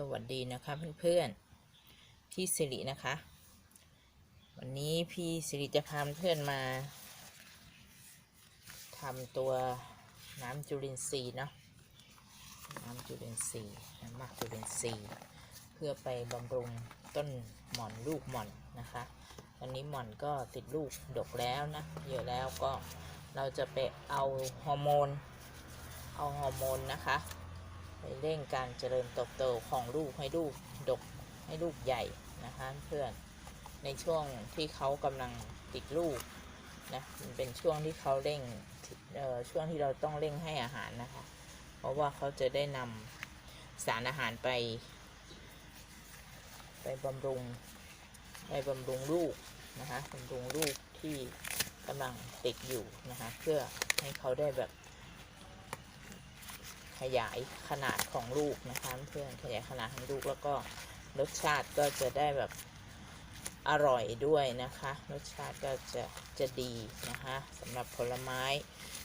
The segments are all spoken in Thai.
สวัสดีนะคะเพื่อนๆ พี่สิรินะคะ วันนี้พี่สิริจะพาเพื่อนมาทำตัวน้ำจุลินทรีย์เนาะ น้ำจุลินทรีย์ น้ำหมักจุลินทรีย์ เพื่อไปบำรุงต้นหม่อนลูกหม่อนนะคะตอนนี้หม่อนก็ติดลูกดกแล้วนะ เยอะแล้วก็เราจะไปเอาฮอร์โมน เอาฮอร์โมนนะคะ เร่งการเจริญเติบโตของลูกให้ลูกดกให้ลูกใหญ่นะคะเพื่อนในช่วงที่เขากำลังติดลูกนะมันเป็นช่วงที่เขาเร่งช่วงที่เราต้องเร่งให้อาหารนะคะ เพราะว่าเขาจะได้นำสารอาหารไป ไปบำรุงไปบำรุงลูกนะคะบำรุงลูกที่กำลังติดอยู่นะคะเพื่อให้เขาได้แบบ ขยายขนาดของลูกนะคะเพื่อนขยายขนาดของลูกแล้วก็รสชาติก็จะได้แบบอร่อยด้วยนะคะรสชาติก็จะจะดีนะคะสำหรับผลไม้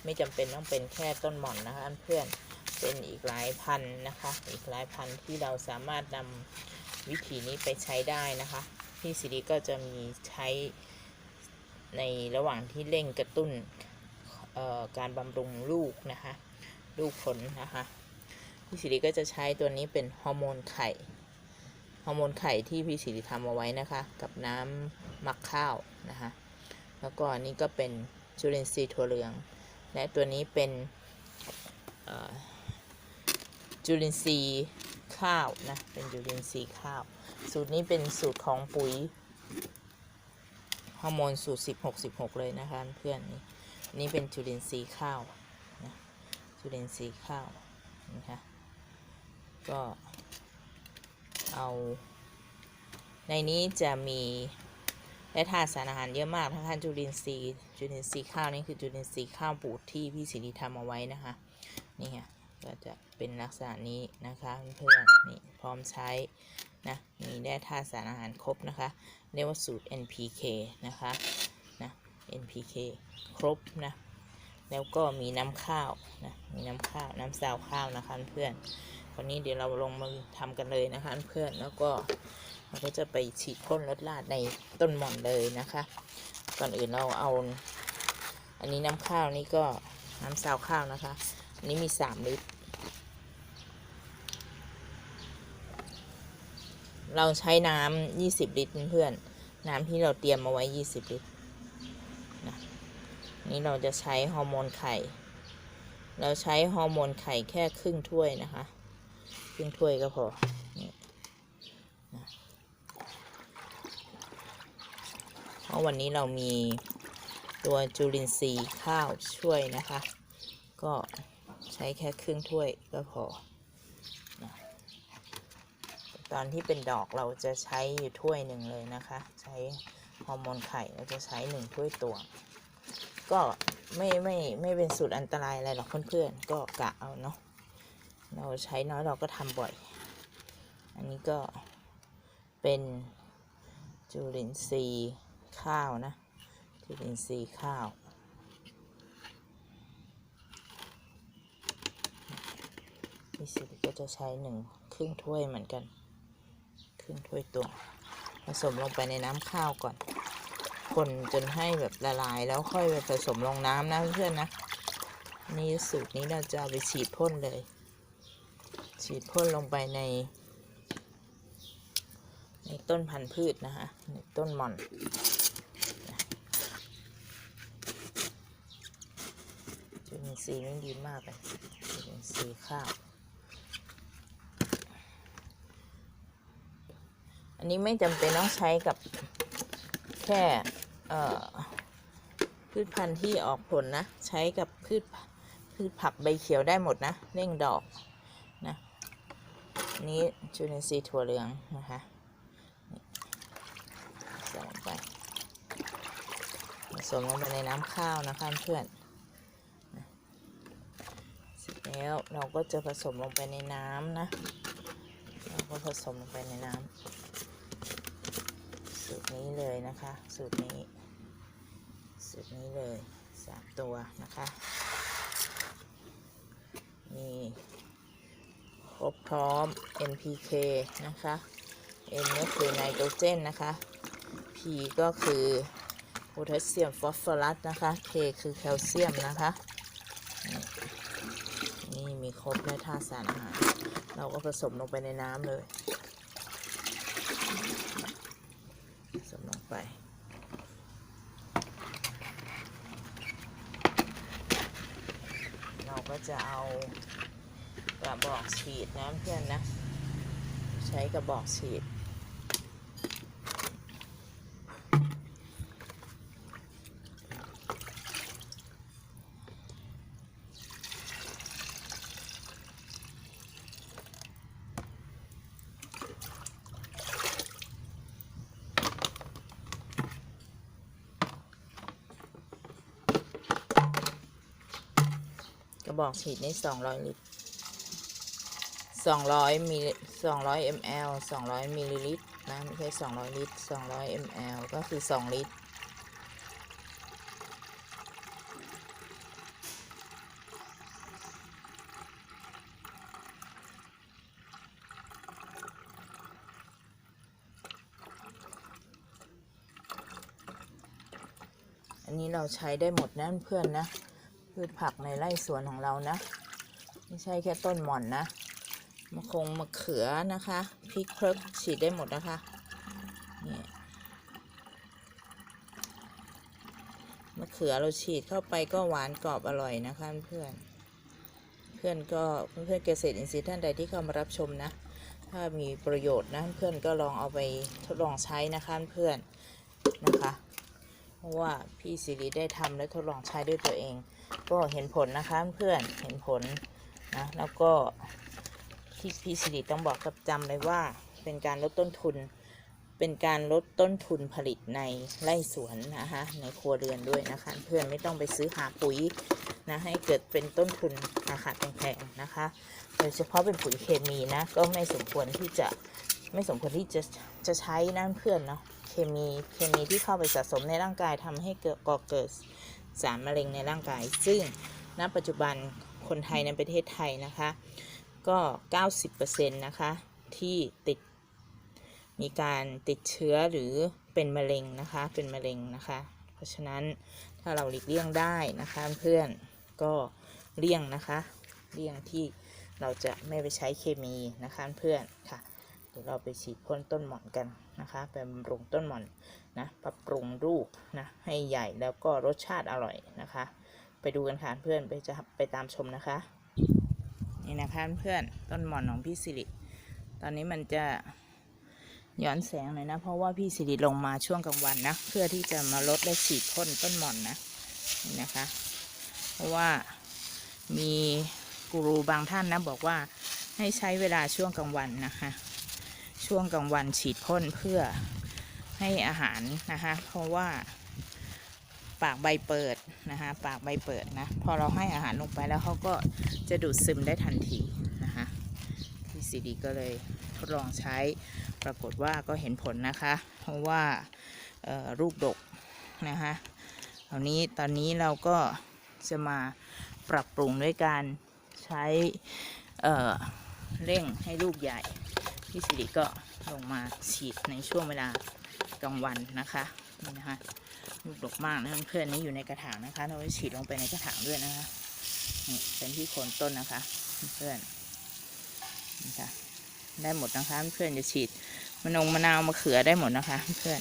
ไม่จำเป็นต้องเป็นแค่ต้นหม่อนนะคะเพื่อนเป็นอีกหลายพันนะคะ อีกหลายพันที่เราสามารถนำวิธีนี้ไปใช้ได้นะคะพี่สิริก็จะมีใช้ในระหว่างที่เร่งกระตุ้นการบำรุงลูกนะคะ ลูกผลนะคะพี่สิริก็จะใช้ตัวนี้เป็นฮอร์โมนไข่ฮอร์โมนไข่ที่พี่สิริทำเอาไว้นะคะ กับน้ำหมักข้าวนะคะแล้วก็นนี้ก็เป็นจุลินทรีย์ถั่วเหลือง และตัวนี้เป็นจุลินทรีย์ข้าวนะเป็นจุลินทรีย์ข้าว สูตรนี้เป็นสูตรของปุ๋ยฮอร์โมนสูตร16 16เลยนะคะเพื่อนนี่นี่เป็นจุลินทรีย์ข้าว จุลินทรีย์ข้าวนะคะก็เอา ในนี้จะมีและธาตุสารอาหารเยอะมากทั้งท่านจุลินทรีย์จุลินทรีย์ข้าวนี่คือจุลินทรีย์ข้าวบูดที่พี่สิริทำเอาไว้นะคะนี่ค่ะก็จะเป็นลักษณะนี้นะคะเพื่อนๆนี่พร้อมใช้นะมีแร่ธาตุสารอาหารครบนะคะเรียกว่าสูตร NPK นะคะนะ NPK ครบนะ แล้วก็มีน้ำข้าวนะมีน้ำข้าวน้ำซาวข้าวนะคะเพื่อนคราวนี้เดี๋ยวเราลงมือทำกันเลยนะคะเพื่อนแล้วก็เราก็จะไปฉีดพ่นลดลาดในต้นหม่อนเลยนะคะ ก่อนอื่นเราเอา อันนี้น้ำข้าวนี่ก็น้ำซาวข้าวนะคะอันนี้มีสามลิตรเราใช้น้ำยี่สิบลิตรเพื่อน น้ำที่เราเตรียมมาไว้ยี่สิบลิตรนี่ นี่เราจะใช้ฮอร์โมนไข่ เราใช้ฮอร์โมนไข่แค่ครึ่งถ้วยนะคะ ครึ่งถ้วยก็พอเพราะวันนี้เรามีตัวจุลินทรีย์ข้าวช่วยนะคะ ก็ใช้แค่ครึ่งถ้วยก็พอ ตอนที่เป็นดอกเราจะใช้อยู่ถ้วยหนึ่งเลยนะคะ ใช้ฮอร์โมนไข่เราจะใช้หนึ่งถ้วยตวง ก็ไม่ไม่ไม่เป็นสูตรอันตรายอะไรหรอกเพื่อนๆก็กะเอาเนาะเราใช้น้อยเราก็ทำบ่อย อันนี้ก็เป็นจุลินทรีย์ข้าวนะ จุลินทรีย์ข้าวนี่สิก็จะใช้หนึ่งครึ่งถ้วยเหมือนกัน ครึ่งถ้วยตวงผสมลงไปในน้ำข้าวก่อน คนจนให้แบบละลายแล้วค่อยไปผสมลงน้ำนะเพื่อนๆนะ นี่สูตรนี้เราจะเอาไปฉีดพ่นเลย ฉีดพ่นลงไปใน ในต้นพันธุ์พืชนะคะในต้นหม่อนจุลินทรีย์มันดีมากเลยจุลินทรีย์ข้าวอันนี้ไม่จำเป็นต้องใช้กับแค่ พืชพันธุ์ที่ออกผลนะ ใช้กับพืชพืชผักใบเขียวได้หมดนะเร่งดอกนะนี้จุลินทรีย์ถั่วเหลืองนะคะใส่ลงไปผสมลงไปในน้ำข้าวนะคะเพื่อนเสร็จแล้วเราก็จะผสมลงไปในน้ำนะ เราก็ผสมลงไปในน้ำสูตรนี้เลยนะคะ สูตรนี้ สูตรนี้เลยสามตัวนะคะมีครบพร้อม NPK นะคะ N ก็คือไนโตรเจนนะคะ P ก็คือโพแทสเซียมฟอสฟอรัสนะคะ K คือแคลเซียมนะคะ นี่มีครบในธาตุสารอาหาร เราก็ผสมลงไปในน้ำเลย ผสมลงไป เรา ก็จะเอากระบอกฉีดนะเพื่อนนะ ใช้กระบอกฉีด บอกฉีดนี่200ลิตร200มิล200 ml 200มิลลิลิตรนะไม่ใช่200ลิตร200 ml ก็คือ2ลิตรอันนี้เราใช้ได้หมดนะเพื่อนนะ พืชผักในไร่สวนของเรานะ ไม่ใช่แค่ต้นหม่อนนะมะคงมะเขือนะคะพริกเพิกฉีดได้หมดนะคะเนี่ยมะเขือเราฉีดเข้าไปก็หวานกรอบอร่อยนะคะเพื่อนเพื่อนก็เพื่อนเกษตรอินทรีย์ท่านใดที่เข้ามารับชมนะ ถ้ามีประโยชน์นะเพื่อนก็ลองเอาไปทดลองใช้นะคะเพื่อนนะคะ เพราะว่าพี่สิริได้ทำและทดลองใช้ด้วยตัวเอง ก็เห็นผลนะคะเพื่อนเห็นผลนะแล้วก็ที่พี่สิริต้องบอกกับจำเลยว่าเป็นการลดต้นทุน เป็นการลดต้นทุนผลิตในไร่สวนนะคะในครัวเรือนด้วยนะคะเพื่อนไม่ต้องไปซื้อหาปุ๋ยนะให้เกิดเป็นต้นทุนราคาแพงๆนะคะ โดยเฉพาะเป็นปุ๋ยเคมีนะก็ไม่สมควรที่จะ ไม่สมควรที่จะจะใช้นะเพื่อนเนาะเคมีเคมีที่เข้าไปสะสมในร่างกายทำให้เกิดก่อเกิดสารมะเร็งในร่างกาย ซึ่งณปัจจุบันคนไทยในประเทศไทยนะคะ ก็ 90%นะคะที่ติดมีการติดเชื้อหรือเป็นมะเร็งนะคะเป็นมะเร็งนะคะ เพราะฉะนั้นถ้าเราหลีกเลี่ยงได้นะคะเพื่อนก็เลี่ยงนะคะ เลี่ยงที่เราจะไม่ไปใช้เคมีนะคะเพื่อนค่ะ เดี๋ยวเราไปฉีดพ่นต้นหม่อนกันนะคะไปบำรุงต้นหม่อนนะปรับปรุงลูกนะให้ใหญ่แล้วก็รสชาติอร่อยนะคะ ไปดูกันค่ะเพื่อนไปจะไปตามชมนะคะ นี่นะคะเพื่อนต้นหมอนของพี่สิริตอนนี้มันจะย้อนแสงหน่อยนะ เพราะว่าพี่สิริลงมาช่วงกลางวันนะเพื่อที่จะมาลดและฉีดพ่นต้นหมอนนะนี่นะคะ เพราะว่ามีกูรูบางท่านนะบอกว่าให้ใช้เวลาช่วงกลางวันนะคะ ช่วงกลางวันฉีดพ่นเพื่อให้อาหารนะคะ เพราะว่าปากใบเปิดนะคะ ปากใบเปิดนะ พอเราให้อาหารลงไปแล้วเขาก็จะดูดซึมได้ทันทีนะคะพี่ซีดีก็เลยทดลองใช้ปรากฏว่าก็เห็นผลนะคะ เพราะว่าเอ่อลูกดกนะคะตอนนี้ตอนนี้เราก็จะมาปรับปรุงด้วยการใช้เเร่งให้ลูกใหญ่ พี่สิริก็ลงมาฉีดในช่วงเวลากลางวันนะคะนี่นะคะลูกดกมากนะเพื่อนๆนี่อยู่ในกระถางนะคะเราจะฉีดลงไปในกระถางด้วยนะคะนี่เป็นที่โคนต้นนะคะ เพื่อนนี่ค่ะได้หมดนะคะเพื่อนจะฉีดมะนงมะนาวมะเขือได้หมดนะคะ เพื่อน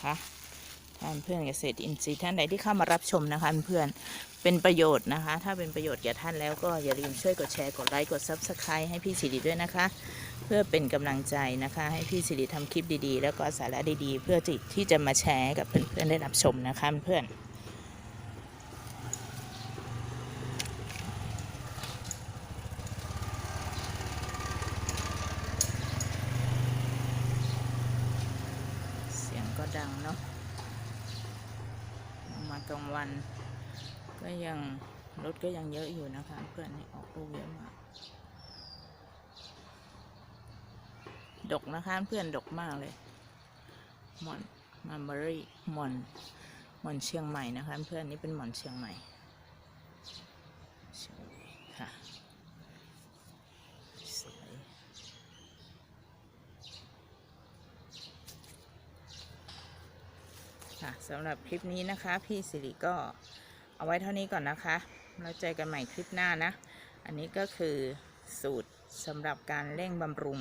นะคะท่านเพื่อนเกษตรอินทรีย์ท่านใดที่เข้ามารับชมนะคะเพื่อนเป็นประโยชน์นะคะ ถ้าเป็นประโยชน์แก่ท่านแล้วก็อย่าลืมช่วยกดแชร์กดไลค์กดซับสไครต์ให้พี่สิริด้วยนะคะ เพื่อเป็นกำลังใจนะคะ ให้พี่สิริทำคลิปดีๆ แล้วก็สาระดีๆ เพื่อที่จะมาแชร์กับเพื่อนๆได้รับชมนะคะเพื่อน ดังเนาะมากลางวัน ก็ยังรถก็ยังเยอะอยู่นะคะ เพื่อนออกลูกเยอะมาก ดกนะคะเพื่อนดกมากเลยหมอนมาร์บรี่หมอนหมอนเชียงใหม่นะคะ เพื่อนนี่เป็นหมอนเชียงใหม่ค่ะ สำหรับคลิปนี้นะคะ พี่สิริก็เอาไว้เท่านี้ก่อนนะคะแล้วเจอกันใหม่คลิปหน้านะ อันนี้ก็คือสูตรสำหรับการเร่งบำรุง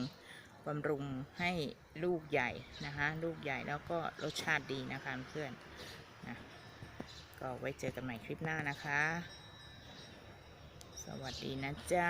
บำรุงให้ลูกใหญ่นะคะ ลูกใหญ่แล้วก็รสชาติดีนะคะเพื่อนนะก็ไว้เจอกันใหม่คลิปหน้านะคะ สวัสดีนะจ๊ะ